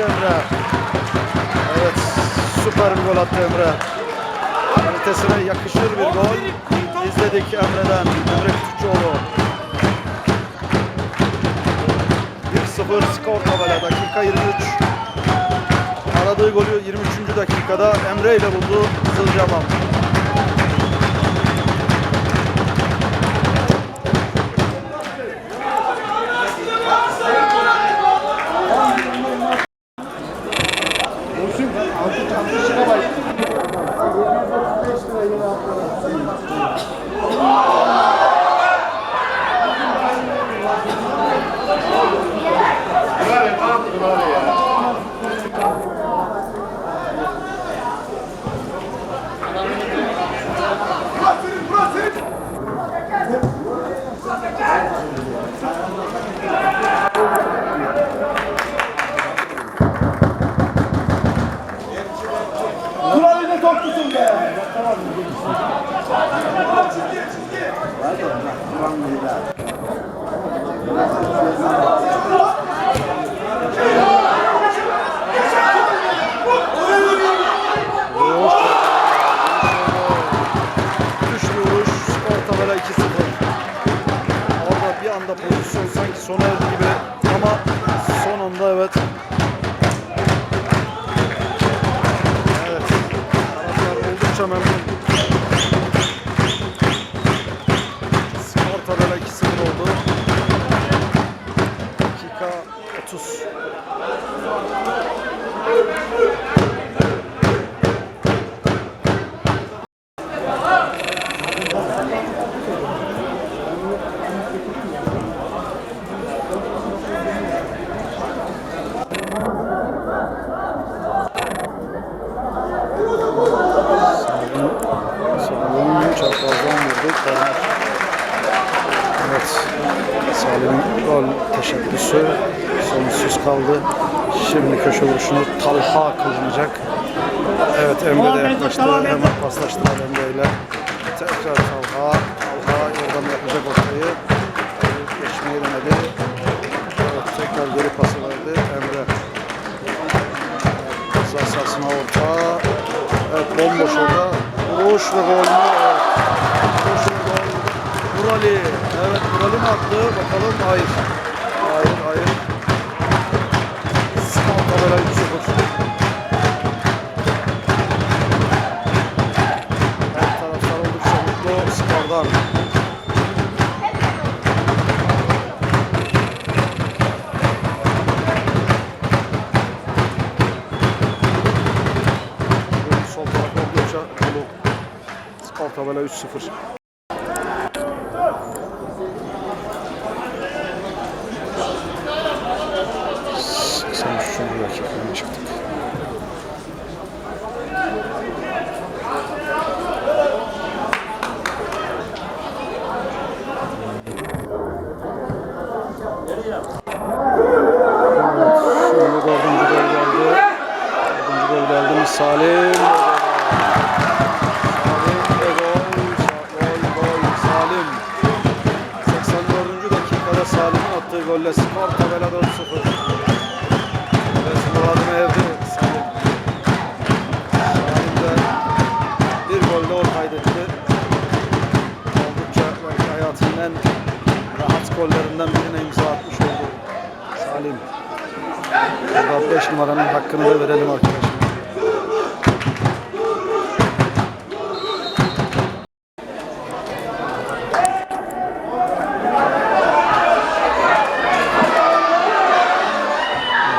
Emre. Evet. Süper bir gol attı Emre. Kalitesine yakışır bir gol. İzledik Emre'den. Emre Küçükçoğlu. 1-0 skor tabela. Dakika 23. Aradığı golü 23. dakikada Emre ile buldu Kızılcamam. Kuralıyla Düş vuruş skor tabela 2-0. 30. Salim'in çaprazdan vurdu. Korner. Salim'in gol teşebbüsü sonuçsuz kaldı. Şimdi köşe vuruşunu Talha kullanacak. Evet Emre de yaklaştı. Hemen paslaştılar Emre ile. Tekrar Talha. Talha oradan yapacak ortayı. Geçmeyi denedi. Evet tekrar geri pası verdi Emre. Ceza sahasına orta. Evet bomboş orada. Vuruş ve gol? Evet. Vuruş ve gol. Murali. Evet Mi attı? Bakalım. Hayır. Hayır hayır. Skor tabela 3-0. Evet taraftar oldukça mutlu skordan. Sol taraf oldukça dolu. Skor tabela 3-0. Sen şu dakikaya çıktık. Şimdi dördüncü gol geldi. Dördüncü gol geldi mi Salim? Salim ve gol. Gol, gol. Salim. 84. dakikada Salim'in attığı golle skor tabela 4-0. Burada 5 numaranın hakkını da verelim arkadaşlar.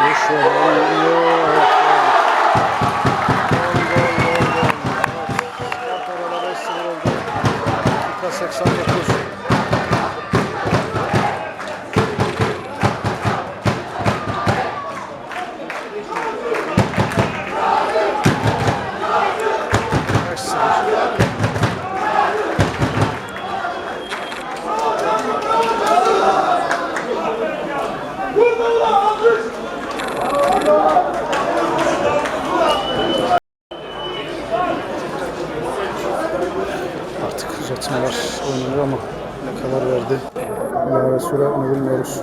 Ve Uzatmalar oynanıyor ama ne kadar verdi? İlave süre onu bilmiyoruz.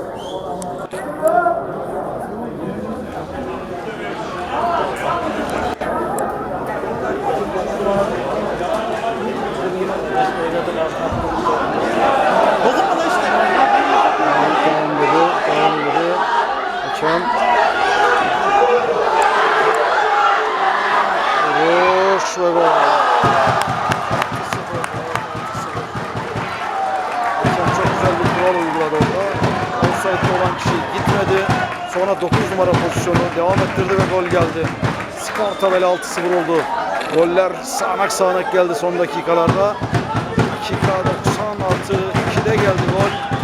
kişi gitmedi. Sonra 9 numara pozisyonu devam ettirdi ve gol geldi. Skor tabela 6-0 oldu. Goller sağanak sağanak geldi son dakikalarda. 2K90 2'de geldi gol.